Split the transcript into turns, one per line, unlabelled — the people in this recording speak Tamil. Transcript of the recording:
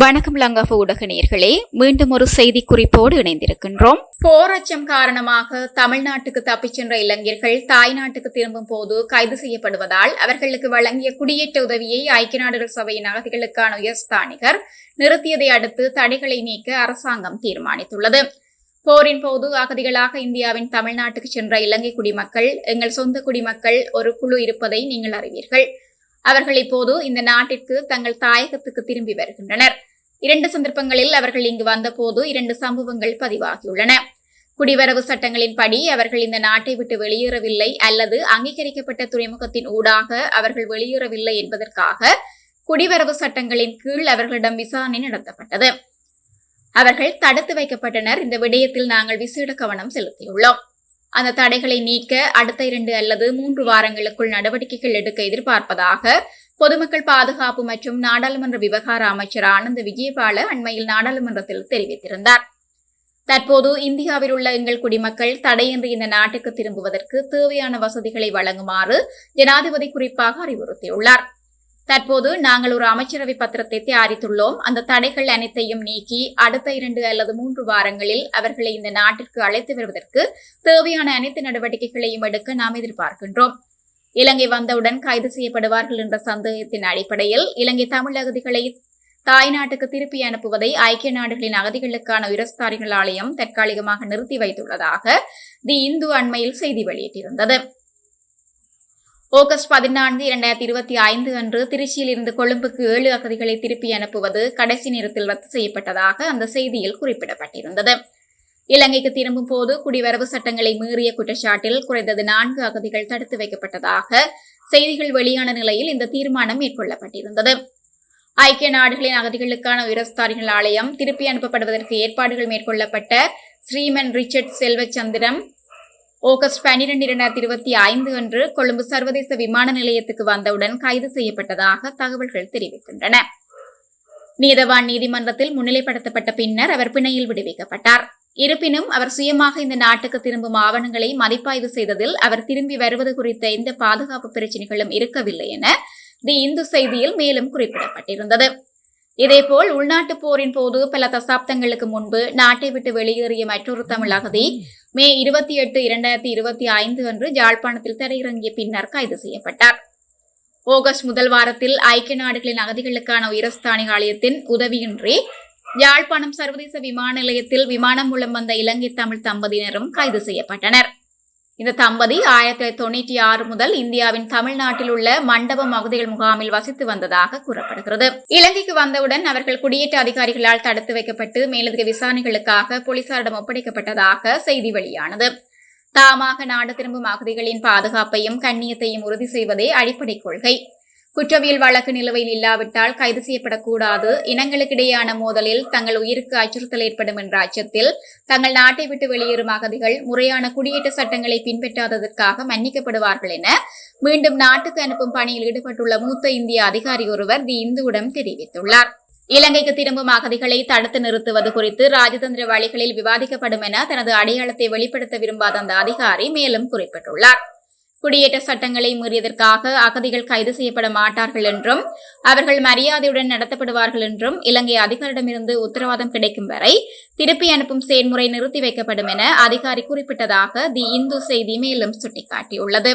வணக்கம் லங்கஃப ஊடக நேர்களே மீண்டும் ஒரு செய்தி குறிப்போடு இணைந்திருக்கின்றோம். போர் அச்சம் காரணமாக தமிழ்நாட்டுக்கு தப்பிச் சென்ற இளைஞர்கள் தாய்நாட்டுக்கு திரும்பும் போது கைது செய்யப்படுவதால் அவர்களுக்கு வழங்கிய குடியேற்ற உதவியை ஐக்கிய நாடுகள் சபையின் அகதிகளுக்கான உயர்ஸ்தானிகர் நிறுத்தியதை அடுத்து தடைகளை நீக்க அரசாங்கம் தீர்மானித்துள்ளது. போரின் போது அகதிகளாக இந்தியாவின் தமிழ்நாட்டுக்கு சென்ற இலங்கை குடிமக்கள் எங்கள் சொந்த குடிமக்கள் ஒரு குழு இருப்பதை நீங்கள் அறிவீர்கள். அவர்கள் இப்போது இந்த நாட்டிற்கு தங்கள் தாயகத்துக்கு திரும்பி வருகின்றனர். இரண்டு சந்தர்ப்பங்களில் அவர்கள் இங்கு வந்தபோது இரண்டு சம்பவங்கள் பதிவாகியுள்ளன. குடிவரவு சட்டங்களின்படி அவர்கள் இந்த நாட்டை விட்டு வெளியேறவில்லை அல்லது அங்கீகரிக்கப்பட்ட துறைமுகத்தின் ஊடாக அவர்கள் வெளியேறவில்லை என்பதற்காக குடிவரவு சட்டங்களின் கீழ் அவர்களிடம் விசாரணை நடத்தப்பட்டது. அவர்கள் தடுத்து வைக்கப்பட்டனர். இந்த விடயத்தில் நாங்கள் விசேட கவனம் செலுத்தியுள்ளோம். அந்த தடைகளை நீக்க அடுத்த இரண்டு அல்லது மூன்று வாரங்களுக்குள் நடவடிக்கைகள் எடுக்க எதிர்பார்ப்பதாக பொதுமக்கள் பாதுகாப்பு மற்றும் நாடாளுமன்ற விவகார அமைச்சர் ஆனந்த விஜயபால அண்மையில் நாடாளுமன்றத்தில் தெரிவித்திருந்தார். தற்போது இந்தியாவில் உள்ள எங்கள் குடிமக்கள் தடையின்றி இந்த நாட்டுக்கு திரும்புவதற்கு தேவையான வசதிகளை வழங்குமாறு ஜனாதிபதி குறிப்பாக அறிவுறுத்தியுள்ளார். தற்போது நாங்கள் ஒரு அமைச்சரவை பத்திரத்தை தயாரித்துள்ளோம். அந்த தடைகள் அனைத்தையும் நீக்கி அடுத்த இரண்டு அல்லது மூன்று வாரங்களில் அவர்களை இந்த நாட்டிற்கு அழைத்து வருவதற்கு தேவையான அனைத்து நடவடிக்கைகளையும் எடுக்க நாம் எதிர்பார்க்கின்றோம். இலங்கை வந்தவுடன் கைது செய்யப்படுவார்கள் என்ற சந்தேகத்தின் அடிப்படையில் இலங்கை தமிழ் அகதிகளை தாய்நாட்டுக்கு திருப்பி அனுப்புவதை ஐக்கிய நாடுகளின் அகதிகளுக்கான உயரஸ்தாரிகள் ஆலயம் தற்காலிகமாக நிறுத்தி வைத்துள்ளதாக தி இந்து அண்மையில் செய்தி வெளியிட்டிருந்தது. ஆகஸ்ட் பதினான்கு இரண்டாயிரத்தி இருபத்தி ஐந்து அன்று திருச்சியில் இருந்து கொழும்புக்கு ஏழு அகதிகளை திருப்பி அனுப்புவது கடைசி நேரத்தில் ரத்து செய்யப்பட்டதாக அந்த செய்தியில் குறிப்பிடப்பட்டிருந்தது. இலங்கைக்கு திரும்பும் போது குடிவரவு சட்டங்களை மீறிய குற்றச்சாட்டில் குறைந்தது நான்கு அகதிகள் தடுத்து வைக்கப்பட்டதாக செய்திகள் வெளியான நிலையில் இந்த தீர்மானம் மேற்கொள்ளப்பட்டிருந்தது. ஐக்கிய நாடுகளின் அகதிகளுக்கான உயரஸ்தாரிகள் ஆலயம் திருப்பி அனுப்பப்படுவதற்கு ஏற்பாடுகள் மேற்கொள்ளப்பட்ட ஸ்ரீமன் ரிச்சர்ட் செல்வச்சந்திரம் ஆகஸ்ட் பனிரெண்டு இரண்டாயிரத்தி இருபத்தி ஐந்து அன்று கொழும்பு சர்வதேச விமான நிலையத்துக்கு வந்தவுடன் கைது செய்யப்பட்டதாக தகவல்கள் தெரிவிக்கின்றன. நீதவான் நீதிமன்றத்தில் முன்னிலைப்படுத்தப்பட்ட பின்னர் அவர் பிணையில் விடுவிக்கப்பட்டார். இருப்பினும் அவர் சுயமாக இந்த நாட்டுக்கு திரும்பும் ஆவணங்களை மதிப்பாய்வு செய்ததில் அவர் திரும்பி வருவது குறித்த எந்த பாதுகாப்பு பிரச்சினைகளும் இருக்கவில்லை என தி இந்து செய்தியில் மேலும் குறிப்பிடப்பட்டிருந்தது. இதேபோல் உள்நாட்டு போரின் போது பல தசாப்தங்களுக்கு முன்பு நாட்டை விட்டு வெளியேறிய மற்றொரு தமிழ் அகதி மே இருபத்தி எட்டு இரண்டாயிரத்தி இருபத்தி ஐந்து அன்று யாழ்ப்பாணத்தில் தரையிறங்கிய பின்னர் கைது செய்யப்பட்டார். ஆகஸ்ட் முதல் வாரத்தில் ஐக்கிய நாடுகளின் அகதிகளுக்கான உயரஸ்தானிக ஆலயத்தின் உதவியின்றி யாழ்ப்பாணம் சர்வதேச விமான நிலையத்தில் விமானம் மூலம் வந்த இலங்கை தமிழ் தம்பதியினரும் கைது செய்யப்பட்டனர். இந்த தம்பதி ஆயிரத்தி தொள்ளாயிரத்தி தொண்ணூற்றி ஆறு முதல் இந்தியாவின் தமிழ்நாட்டில் உள்ள மண்டபம் அகதிகள் முகாமில் வசித்து வந்ததாக கூறப்படுகிறது. இலங்கைக்கு வந்தவுடன் அவர்கள் குடியேற்ற அதிகாரிகளால் தடுத்து வைக்கப்பட்டு மேலதிக விசாரணைகளுக்காக போலீசாரிடம் ஒப்படைக்கப்பட்டதாக செய்தி வெளியானது. தாமாக நாடு திரும்பும் அகதிகளின் பாதுகாப்பையும் கண்ணியத்தையும் உறுதி செய்வதே அடிப்படை கொள்கை. குற்றவியல் வழக்கு நிலுவையில் இல்லாவிட்டால் கைது செய்யப்படக்கூடாது. இனங்களுக்கிடையான மோதலில் தங்கள் உயிருக்கு அச்சுறுத்தல் ஏற்படும் என்ற அச்சத்தில் தங்கள் நாட்டை விட்டு வெளியேறும் அகதிகள் முறையான குடியேற்ற சட்டங்களை பின்பற்றாததற்காக மன்னிக்கப்படுவார்கள் என மீண்டும் நாட்டுக்கு அனுப்பும் பணியில் ஈடுபட்டுள்ள மூத்த இந்திய அதிகாரி ஒருவர் தி இந்துவிடம் தெரிவித்துள்ளார். இலங்கைக்கு திரும்பும் அகதிகளை தடுத்து நிறுத்துவது குறித்து ராஜதந்திர வழிகளில் விவாதிக்கப்படும் என தனது அடையாளத்தை வெளிப்படுத்த விரும்பாத அந்த அதிகாரி மேலும் குறிப்பிட்டுள்ளார். குடியேற்ற சட்டங்களை மீறியதற்காக அகதிகள் கைது செய்யப்பட மாட்டார்கள் என்றும் அவர்கள் மரியாதையுடன் நடத்தப்படுவார்கள் என்றும் இலங்கை அதிகாரிடமிருந்து உத்தரவாதம் கிடைக்கும் வரை திருப்பி அனுப்பும் செயல்முறை நிறுத்தி வைக்கப்படும் என அதிகாரி குறிப்பிட்டதாக தி இந்து செய்தி மேலும் சுட்டிக்காட்டியுள்ளது.